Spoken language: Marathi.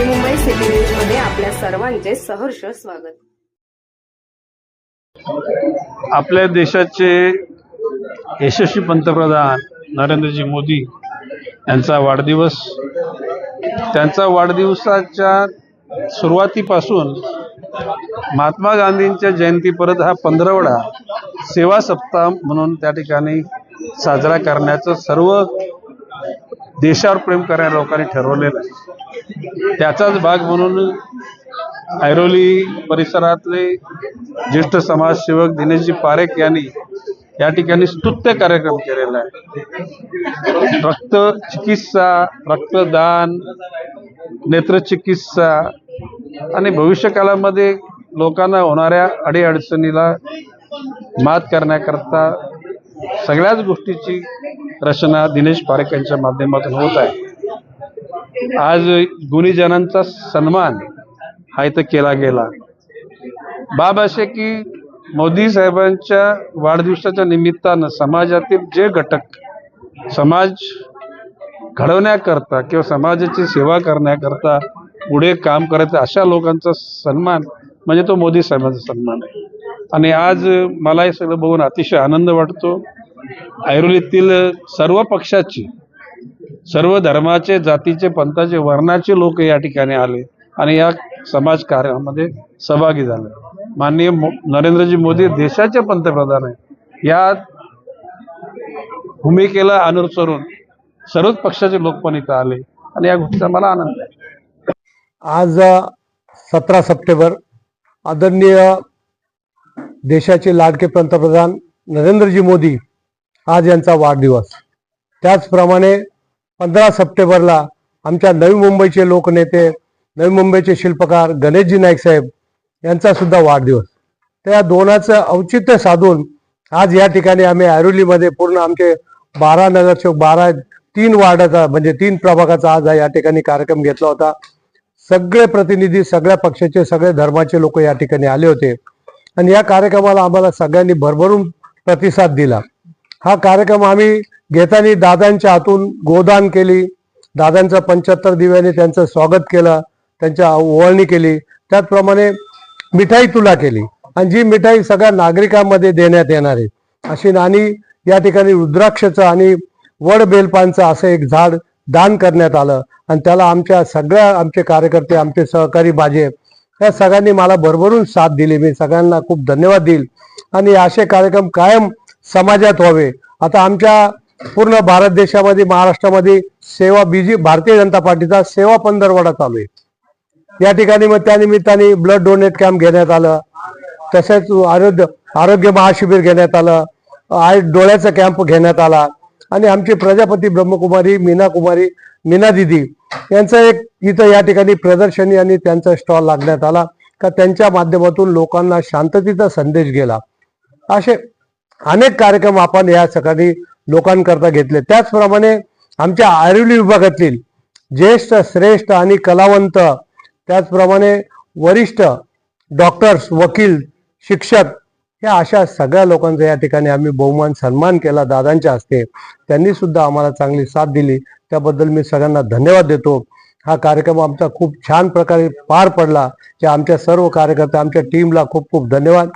आपल्या सर्वांचे सहर्ष स्वागत. आपल्या देशाचे यशस्वी पंतप्रधान नरेंद्रजी मोदी यांचा वाढदिवस त्यांचा वाढदिवसाच्या सुरुवातीपासून महात्मा गांधींच्या जयंतीपर्यंत हा पंधरवडा सेवा सप्ताह म्हणून त्या ठिकाणी साजरा करण्याचं सर्व देशावर प्रेम करणाऱ्या लोकांनी ठरवलेलं आहे. त्याचाच भाग म्हणून ऐरोली परिसरातले ज्येष्ठ समाजसेवक दिनेशजी पारेख यांनी या ठिकाणी स्तुत्य कार्यक्रम केलेला आहे. रक्त चिकित्सा रक्तदान नेत्रचिकित्सा आणि भविष्यकालामध्ये लोकांना होणाऱ्या अडीअडचणीला मात करण्याकरता सगळ्याच गोष्टीची रचना दिनेश पारेख यांच्या माध्यमातून होत आहे. आज गुणीजनांचा सन्मान हा इथं केला गेला. बाब असे की मोदी साहेबांच्या वाढदिवसाच्या निमित्तानं समाजातील जे घटक समाज घडवण्याकरता किंवा समाजाची सेवा करण्याकरता पुढे काम करत अशा लोकांचा सन्मान म्हणजे तो मोदी साहेबांचा सन्मान आहे. आणि आज मला हे सगळं बघून अतिशय आनंद वाटतो. ऐरोलीतील सर्व पक्षाची सर्व धर्माचे जातीचे पंथाचे वर्णाचे लोक या ठिकाणी आले आणि या समाज कार्यामध्ये सहभागी झाले. माननीय नरेंद्रजी मोदी देशाचे पंतप्रधान आहे या भूमिकेला अनुसरून सर्वच पक्षाचे लोक पण इथं आले आणि या गोष्टीचा मला आनंद आहे. आज सतरा सप्टेंबर आदरणीय देशाचे लाडके पंतप्रधान नरेंद्रजी मोदी आज यांचा वाढदिवस. त्याचप्रमाणे पंधरा सप्टेंबरला आमच्या नवी मुंबईचे लोकनेते नवी मुंबईचे शिल्पकार गणेशजी नाईक साहेब यांचा सुद्धा वाढदिवस. त्या दोनाचं औचित्य साधून आज या ठिकाणी आम्ही ऐरोलीमध्ये पूर्ण आमचे बारा नगरसेवक बारा तीन वार्डाचा म्हणजे तीन प्रभागाचा आज या ठिकाणी कार्यक्रम घेतला होता. सगळे प्रतिनिधी सगळ्या पक्षाचे सगळे धर्माचे लोक या ठिकाणी आले होते. आणि या कार्यक्रमाला आम्हाला सगळ्यांनी भरभरून प्रतिसाद दिला. हा कार्यक्रम आम्ही घेताना दादांच्या हातून गोदान केली. दादांचं पंच्याहत्तर दिव्याने त्यांचं स्वागत केलं. त्यांच्या ओवाळणी केली. त्याचप्रमाणे मिठाई तुला केली. आणि जी मिठाई सगळ्या नागरिकांमध्ये देण्यात येणार आहे. अशी नाणी या ठिकाणी रुद्राक्षचं आणि वड बेलपानचं असं एक झाड दान करण्यात आलं. आणि त्याला आमच्या सगळ्या आमचे कार्यकर्ते आमचे सहकारी बाजे या सगळ्यांनी मला भरभरून साथ दिली. मी सगळ्यांना खूप धन्यवाद देईल. आणि असे कार्यक्रम कायम समाजात व्हावे. आता आमच्या पूर्ण भारत देशामध्ये महाराष्ट्रामध्ये सेवा बीजी भारतीय जनता पार्टीचा सेवा पंधरवडा चालू आहे. या ठिकाणी मग त्यानिमित्ताने ब्लड डोनेट कॅम्प घेण्यात आलं. तसेच आरोग्य आरोग्य महाशिबिर घेण्यात आलं. आय डोळ्याचा कॅम्प घेण्यात आला. आणि आमचे प्रजापती ब्रह्मकुमारी मीना कुमारी मीना दिदी यांचं एक इथं या ठिकाणी प्रदर्शनी आणि त्यांचा स्टॉल लागण्यात आला. का त्यांच्या माध्यमातून लोकांना शांततेचा संदेश गेला. असे अनेक कार्यक्रम आपण या सकाळी लोकांकरता घेतले. त्याचप्रमाणे आमच्या आयुर्वेद विभागातील ज्येष्ठ श्रेष्ठ आणि कलावंत त्याचप्रमाणे वरिष्ठ डॉक्टर्स वकील शिक्षक या अशा सगळ्या लोकांचा या ठिकाणी आम्ही बहुमान सन्मान केला दादांच्या हस्ते. त्यांनी सुद्धा आम्हाला चांगली साथ दिली. त्याबद्दल मी सगळ्यांना धन्यवाद देतो. हा कार्यक्रम आमचा खूप छान प्रकारे पार पडला. त्या आमच्या सर्व कार्यकर्ते आमच्या टीमला खूप खूप धन्यवाद.